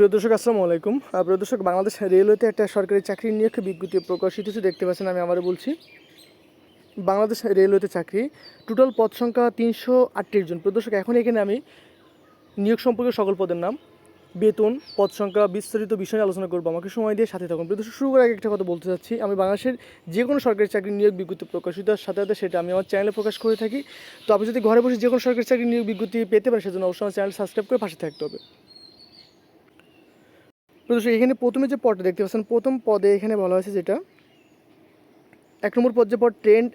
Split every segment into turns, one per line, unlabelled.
প্রিয় দর্শক, আসসালামু আলাইকুম। প্রিয় দর্শক, বাংলাদেশ রেলওয়েতে একটা সরকারি চাকরির নিয়োগ বিজ্ঞপ্তি প্রকাশিত হয়েছে, দেখতে পাচ্ছেন, আমি আবারও বলছি। বাংলাদেশ রেলওয়েতে চাকরি টোটাল পদ সংখ্যা তিনশো আটত্রিশ জন। প্রিয় দর্শক, এখন এখানে আমি নিয়োগ সম্পর্কে সকল পদের নাম, বেতন, পদ সংখ্যা, বিস্তারিত বিষয়ে আলোচনা করব। আমাকে সময় দিয়ে সাথে থাকুন। প্রিয় দর্শক, শুরু করার আগে একটা কথা বলতে চাচ্ছি। আমি বাংলাদেশের যে কোনো সরকারি চাকরির নিয়োগ বিজ্ঞপ্তি প্রকাশিত সাথে সাথে সেটা আমি আমার চ্যানেলে প্রকাশ করে থাকি। তো আপনি যদি ঘরে বসে যে কোনো সরকারি চাকরির নিয়োগ বিজ্ঞপ্তি পেতে পারেন, সেজন্য অবশ্যই আমার চ্যানেল সাবস্ক্রাইব করে পাশে থাকতে হবে। প্রদর্শক এখানে প্রথমে যে পদটা দেখতে পাচ্ছেন, প্রথম পদে এখানে বলা হয়েছে যেটা, এক নম্বর পদ যে পদ ট্রেন্ড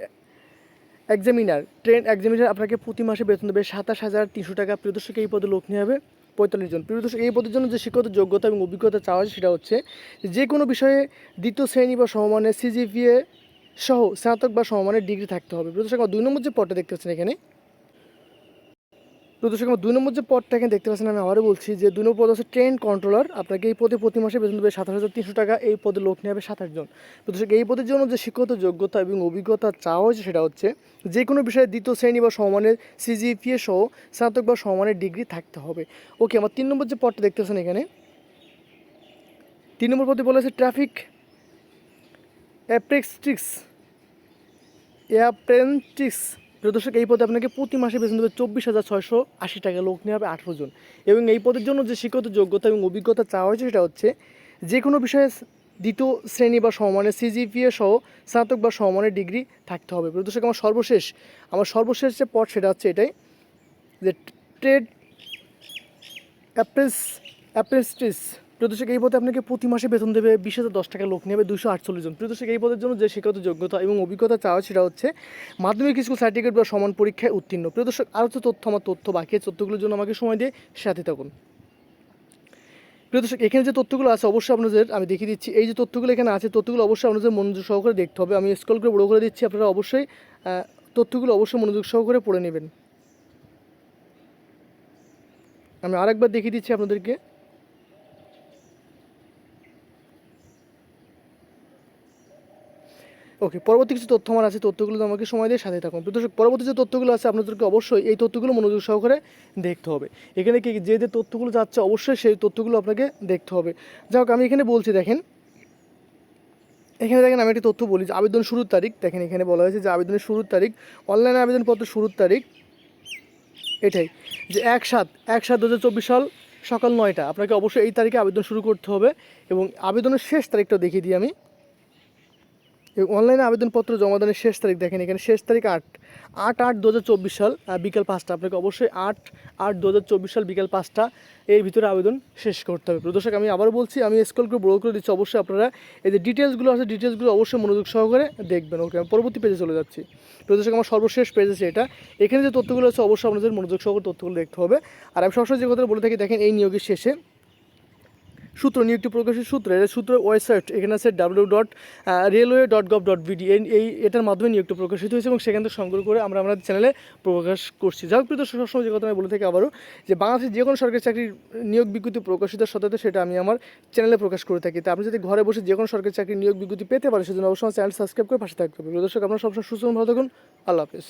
এক্সামিনার, ট্রেন এক্সামিনার আপনাকে প্রতি মাসে বেতন দেবে সাতাশ হাজার তিনশো টাকা। প্রিয়দর্শক এই পদে লোক নিয়ে হবে পঁয়তাল্লিশ জন। প্রিয়দর্শক এই পদের জন্য যে শিক্ষত যোগ্যতা এবং অভিজ্ঞতা চাওয়া হয় সেটা হচ্ছে যে কোনো বিষয়ে দ্বিতীয় শ্রেণি বা সমমানের সিজিপিএ সহ স্নাতক বা সমমানের ডিগ্রি থাকতে হবে। প্রিয়দর্শক আমার দুই নম্বর যে পদটা দেখতে পাচ্ছেন এখানে তো দর্শক, আমার দুই নম্বর যে পদটা এখানে দেখতে পাচ্ছেন, আমি আবারও বলছি যে দুই নম্বর পদ হচ্ছে ট্রেন কন্ট্রোলার আপনাকে এই পদে প্রতি মাসে বেতন দেবে সাতাশ হাজার তিনশো টাকা, এই পদে লোক নেবে হবে সাতাশ জন। তো দর্শক, এই পদের জন্য যে শিক্ষত যোগ্যতা এবং অভিজ্ঞতা চাওয়া হয়েছে সেটা হচ্ছে যে কোনো বিষয়ে দ্বিতীয় শ্রেণি বা সমানের সিজিপিএ সহ স্নাতক বা সমানের ডিগ্রি থাকতে হবে। ওকে, আমার তিন নম্বর যে পদটা দেখতে পাচ্ছেন এখানে, তিন নম্বর পদে বলা আছে ট্রাফিক অ্যাপ্রেক্সটিক্স অ্যাপ্রেন্টিক্স প্রদর্শক এই পদে আপনাকে প্রতি মাসে বেতন দেবে চব্বিশ হাজার ছয়শো আশি টাকা। লোক নিয়ে হবে আঠেরো জন। এবং এই পদের জন্য যে শিক্ষত যোগ্যতা এবং অভিজ্ঞতা চাওয়া হয়েছে সেটা হচ্ছে যে কোনো বিষয়ে দ্বিতীয় শ্রেণি বা সমমানের সিজিপিএ সহ স্নাতক বা সমমানের ডিগ্রি থাকতে হবে। প্রদর্শক আমার সর্বশেষ আমার সর্বশেষ যে পদ সেটা হচ্ছে এটাই যে ট্রেড অ্যাপ্রেস অ্যাপ্রেন্টিস। প্রদর্শক এই পদে আপনাকে প্রতি মাসে বেতন দেবে বিশ হাজার দশ টাকা লোক নেবে দুশো আটচল্লিশ জন। প্রদর্শক এই পদের জন্য যে শিক্ষাগত যোগ্যতা এবং অভিজ্ঞতা চাওয়া, সেটা হচ্ছে মাধ্যমিক স্কুল সার্টিফিকেট বা সমান পরীক্ষায় উত্তীর্ণ। প্রদর্শক আরও তো তথ্য, আমার তথ্য বাকি তথ্যগুলোর জন্য আমাকে সময় দিয়ে সাথে থাকুন। প্রিয়দর্শক এখানে যে তথ্যগুলো আছে, অবশ্যই আপনাদের আমি দেখিয়ে দিচ্ছি। এই যে তথ্যগুলো এখানে আছে, তথ্যগুলো অবশ্যই আপনাদের মনোযোগ সহকারে দেখতে হবে। আমি স্কল করে বড় করে দিচ্ছি, আপনারা অবশ্যই তথ্যগুলো অবশ্যই মনোযোগ সহকারে পড়ে নেবেন। আমি আরেকবার দেখিয়ে দিচ্ছি আপনাদেরকে। ওকে পরবর্তী কিছু তথ্য আমার আছে, তথ্যগুলো আমাকে সময় দিয়ে সাথে থাকুন। প্রদর্শক পরবর্তী যে তথ্যগুলো আছে, আপনাদেরকে অবশ্যই এই তথ্যগুলো মনোযোগ সহকারে দেখতে হবে। এখানে কি, যে যে তথ্যগুলো যাচ্ছে, অবশ্যই সেই তথ্যগুলো আপনাকে দেখতে হবে। যাই হোক, আমি এখানে বলছি, দেখেন। এখানে দেখেন, আমি একটি তথ্য বলি যে আবেদন শুরুর তারিখ। দেখেন, এখানে বলা হয়েছে যে আবেদনের শুরুর তারিখ, অনলাইনে আবেদনপত্র শুরুর তারিখ এটাই। যে এক সাত এক সাত দু সাল সকাল নয়টা। আপনাকে অবশ্যই এই তারিখে আবেদন শুরু করতে হবে এবং আবেদনের শেষ তারিখটা দেখিয়ে দিই আমি। এবং অনলাইনে আবেদনপত্র জমা জমাদানের শেষ তারিখ দেখেন, এখানে শেষ তারিখ আট আট আট দু সাল বিকেল পাঁচটা। আপনাকে অবশ্যই আট আট দু সাল বিকাল পাঁচটা এর ভিতরে আবেদন শেষ করতে হবে। প্রদর্শক আমি আবার বলছি, আমি স্কুল করে বড় করে দিচ্ছি, অবশ্যই আপনারা এই যে ডিটেলসগুলো আছে ডিটেলসগুলো অবশ্যই মনোযোগ সহকারে দেখবেন। ওকে আমি পরবর্তী পেজে চলে যাচ্ছি। প্রদর্শক আমার সর্বশেষ পেজ আছে এটা। এখানে যে তথ্যগুলো আছে, অবশ্যই আপনাদের মনোযোগ সহকারে তথ্যগুলো দেখতে হবে। আর আমি সবসময় যে কথা বলে থাকি, দেখেন এই নিয়োগের শেষে সূত্র, নিয়োগটি প্রকাশের সূত্র এটা সূত্র ওয়েবসাইট, এখানে আছে W dot railway dot gov dot BD এই এটার মাধ্যমে নিয়োগটি প্রকাশিত হয়েছে এবং সেখান থেকে সংগ্রহ করে আমরা আমাদের চ্যানেলে প্রকাশ করছি। যাই হোক সবসময় যে কথা আমি বলে থাকি আবারও, যে বাংলাদেশের যে কোনো সরকারি চাকরির নিয়োগ বিজ্ঞপ্তি প্রকাশিত সাথে সেটা আমি আমার চ্যানেলে প্রকাশ করে থাকি। তা আপনি যদি ঘরে বসে যে কোনো সরকারি চাকরির নিয়োগ বিজ্ঞপ্তি পেতে পারেন, সেজন্য অবশ্যই চ্যানেল সাবস্ক্রাইব করে পাশে থাকতে হবে। দর্শক, আপনারা সবসময় সুস্থ ভালো থাকুন, আল্লাহ হাফিজ।